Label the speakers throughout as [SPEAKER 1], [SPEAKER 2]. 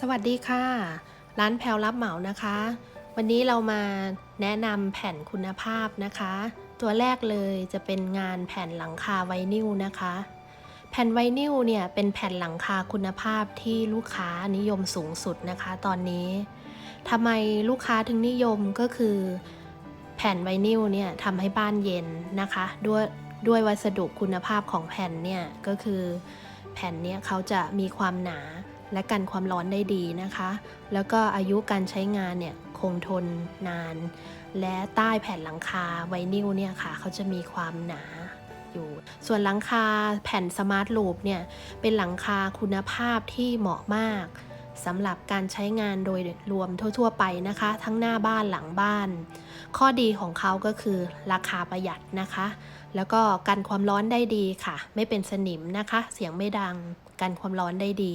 [SPEAKER 1] สวัสดีค่ะ ร้านแพลวรับเหมานะคะ วันนี้เรามาแนะนำแผ่นคุณภาพนะคะ ตัวแรกเลยจะเป็นงานแผ่นหลังคาไวนิลนะคะ แผ่นไวนิลเนี่ยเป็นแผ่นหลังคาคุณภาพที่ลูกค้านิยมสูงสุดนะคะ ตอนนี้ทำไมลูกค้าถึงนิยมก็คือ แผ่นไวนิลเนี่ยทำให้บ้านเย็นนะคะ ด้วยด้วยวัสดุคุณภาพของแผ่นเนี่ยก็คือ แผ่นเนี้ยเขาจะมีความหนา และกันความร้อนได้ดีนะคะ แล้วก็อายุการใช้งานเนี่ยคงทนนาน และใต้แผ่นหลังคาไวนิลเนี่ยค่ะเขาจะมีความหนาอยู่ ส่วนหลังคาแผ่นสมาร์ทลูปเนี่ยเป็นหลังคาคุณภาพที่เหมาะมาก สำหรับการใช้งานโดยรวมทั่ว ๆ ไปนะคะ ทั้งหน้าบ้านหลังบ้าน ข้อดีของเขาก็คือราคาประหยัดนะคะ แล้วก็กันความร้อนได้ดีค่ะ ไม่เป็นสนิมนะคะ เสียงไม่ดัง กันความร้อนได้ดี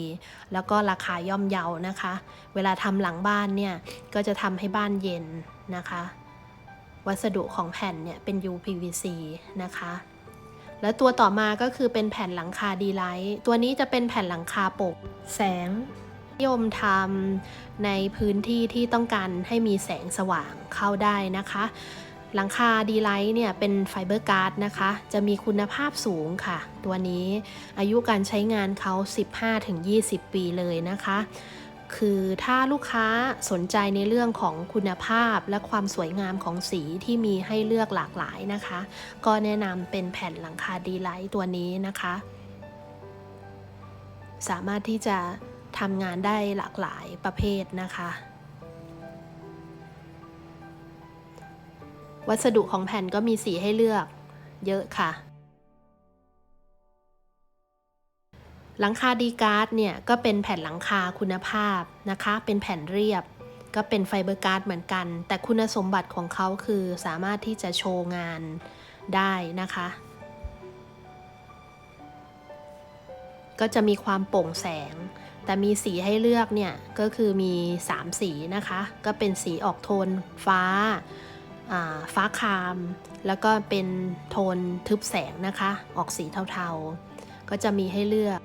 [SPEAKER 1] แล้วก็ราคาย่อมเยานะคะ เวลาทำหลังบ้านเนี่ยก็จะทำให้บ้านเย็นนะคะ วัสดุของแผ่นเนี่ยเป็น UPVC นะคะแล้วตัวต่อมาก็คือเป็นแผ่นหลังคาดีไลท์ ตัวนี้จะเป็นแผ่นหลังคาปก แสง นิยมทำในพื้นที่ที่ต้องการให้มีแสงสว่างเข้าได้นะคะ หลังคาดีไลท์เนี่ยเป็นไฟเบอร์การ์ดนะคะ จะมีคุณภาพสูงค่ะ ตัวนี้อายุการใช้งานเขา 15-20 ปีเลยนะคะ คือถ้าลูกค้าสนใจในเรื่องของคุณภาพและความสวยงามของสีที่มีให้เลือกหลากหลายนะคะ ก็แนะนำเป็นแผ่นหลังคาดีไลท์ตัวนี้นะคะ สามารถที่จะ ทำงานได้หลากหลายประเภทนะคะ วัสดุของแผ่นก็มีสีให้เลือกเยอะค่ะ หลังคาดีการ์ดเนี่ยก็เป็นแผ่นหลังคาคุณภาพนะคะ เป็นแผ่นเรียบก็เป็นไฟเบอร์การ์ดเหมือนกัน แต่คุณสมบัติของเขาคือสามารถที่จะโชว์งานได้นะคะ ก็จะมีความโปร่งแสง แต่มีสีให้เลือกเนี่ยก็คือมี 3 สีนะคะ ก็เป็นสีออกโทนฟ้าฟ้าคราม แล้วก็เป็นโทนทึบแสงนะคะ ออกสีเทาๆ ก็จะมีให้เลือก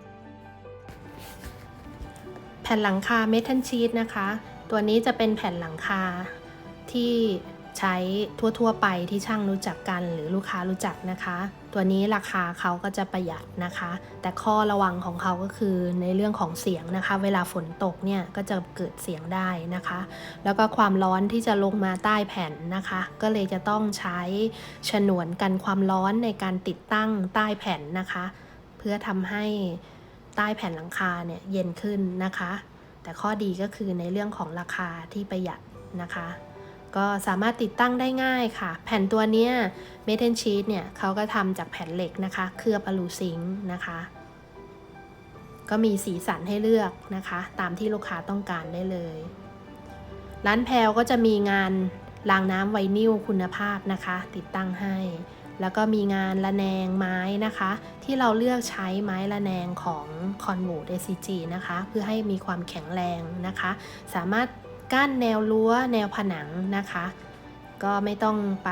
[SPEAKER 1] แผ่นหลังคาเมทัลชีตนะคะ ตัวนี้จะเป็นแผ่นหลังคาที่ใช้ทั่วๆไปที่ช่างรู้จักกันหรือลูกค้ารู้จักนะคะ ตัวนี้ราคาเขาก็จะประหยัดนะคะ แต่ข้อระวังของเขาก็คือในเรื่องของเสียงนะคะ เวลาฝนตกเนี่ยก็จะเกิดเสียงได้นะคะ แล้วก็ความร้อนที่จะลงมาใต้แผ่นนะคะ ก็เลยจะต้องใช้ฉนวนกันความร้อนในการติดตั้งใต้แผ่นนะคะ เพื่อทำให้ใต้แผ่นหลังคาเนี่ยเย็นขึ้นนะคะ แต่ข้อดีก็คือในเรื่องของราคาที่ประหยัดนะคะ ก็สามารถติดตั้งได้ง่ายค่ะ แผ่นตัวเนี้ยเมทัลชีตเนี่ยเขาก็ทำจากแผ่นเหล็กนะคะ เคลือบอลูซิงนะคะ ก็มีสีสันให้เลือกนะคะ ตามที่ลูกค้าต้องการได้เลย ร้านแพลวก็จะมีงานรางน้ำไวนิลคุณภาพนะคะ ติดตั้งให้ แล้วก็มีงานระแนงไม้นะคะ ที่เราเลือกใช้ไม้ระแนงของคอนโวด SCG นะคะ เพื่อให้มีความแข็งแรงนะคะ สามารถ กั้นแนวรั้วแนวผนังนะคะ ก็ไม่ต้องไป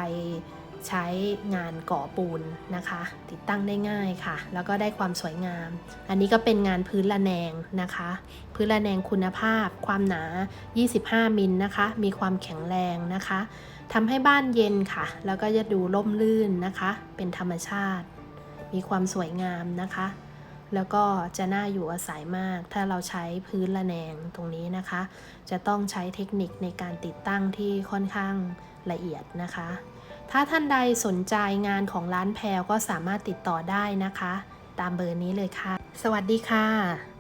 [SPEAKER 1] ใช้งานก่อปูนนะคะ ติดตั้งได้ง่ายค่ะ แล้วก็ได้ความสวยงาม อันนี้ก็เป็นงานพื้นระแนงนะคะ พื้นระแนงคุณภาพ ความหนา 25 มิลนะคะ มีความแข็งแรงนะคะทำให้บ้านเย็นค่ะ แล้วก็จะดูร่มรื่นนะคะ เป็นธรรมชาติ มีความสวยงามนะคะ แล้วก็จะน่าอยู่อาศัยมาก ถ้าเราใช้พื้นระแนงตรงนี้นะคะ จะต้องใช้เทคนิคในการติดตั้งที่ค่อนข้างละเอียดนะคะ ถ้าท่านใดสนใจงานของร้านแพลวก็สามารถติดต่อได้นะคะ ตามเบอร์นี้เลยค่ะ สวัสดีค่ะ